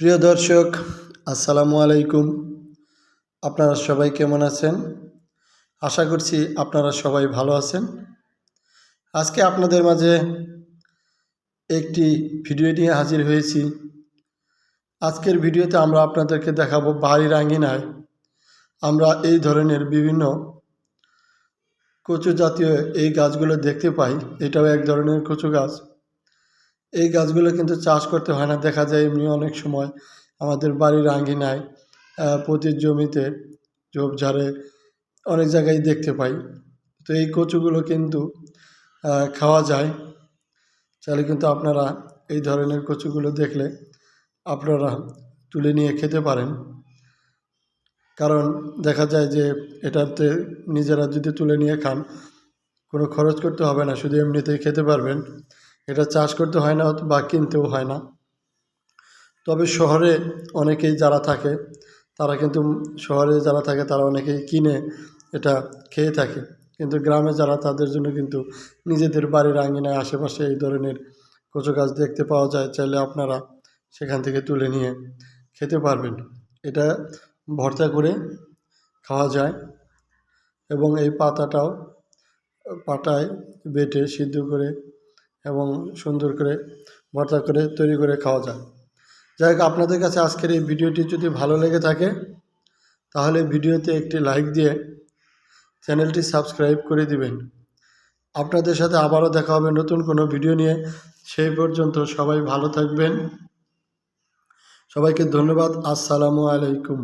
প্রিয় দর্শক, আসসালামু আলাইকুম। আপনারা সবাই কেমন আছেন? আশা করছি আপনারা সবাই ভালো আছেন। আজকে আপনাদের মাঝে একটি ভিডিও নিয়ে হাজির হয়েছি। আজকের ভিডিওতে আমরা আপনাদেরকে দেখাবো বাড়ির আঙ্গিনায় আমরা এই ধরনের বিভিন্ন কচু জাতীয় এই গাছগুলো দেখতে পাই। এটাও এক ধরনের কচু গাছ। এই গাছগুলো কিন্তু চাষ করতে হয় না। দেখা যায় এমনি অনেক সময় আমাদের বাড়ির আঙ্গিনায় আহ, প্রতি জমিতে ঝোপঝাড়ে অনেক জায়গায় দেখতে পাই। তো এই কচুগুলো কিন্তু খাওয়া যায়। চাইলে কিন্তু আপনারা এই ধরনের কচুগুলো দেখলে আপনারা তুলে নিয়ে খেতে পারেন। কারণ দেখা যায় যে এটাতে নিজেরা যদি তুলে নিয়ে খান কোনো খরচ করতে হবে না শুধু এমনিতেই খেতে পারবেন। এটা চাষ করতে হয় না বা কিনতেও হয় না। তবে শহরে অনেকেই যারা থাকে, তারা কিন্তু শহরে যারা থাকে, তারা অনেকেই কিনে এটা খেয়ে থাকে। কিন্তু গ্রামে যারা, তাদের জন্য কিন্তু নিজেদের বাড়ির আঙিনায় আশেপাশে এই ধরনের কচু গাছ দেখতে পাওয়া যায়, চাইলে আপনারা সেখান থেকে তুলে নিয়ে খেতে পারবেন। এটা ভর্তা করে খাওয়া যায় এবং এই পাতাটাও পাটায় বেটে সিদ্ধ করে এবং সুন্দর করে ভর্তা করে তৈরি করে খাওয়া যায়। যাই হোক, আপনাদের কাছে আজকের এই ভিডিওটি যদি ভালো লেগে থাকে, তাহলে ভিডিওতে একটি লাইক দিয়ে চ্যানেলটি সাবস্ক্রাইব করে দিবেন। আপনাদের সাথে আবারও দেখা হবে নতুন কোনো ভিডিও নিয়ে। সেই পর্যন্ত সবাই ভালো থাকবেন। সবাইকে ধন্যবাদ। আসসালামু আলাইকুম।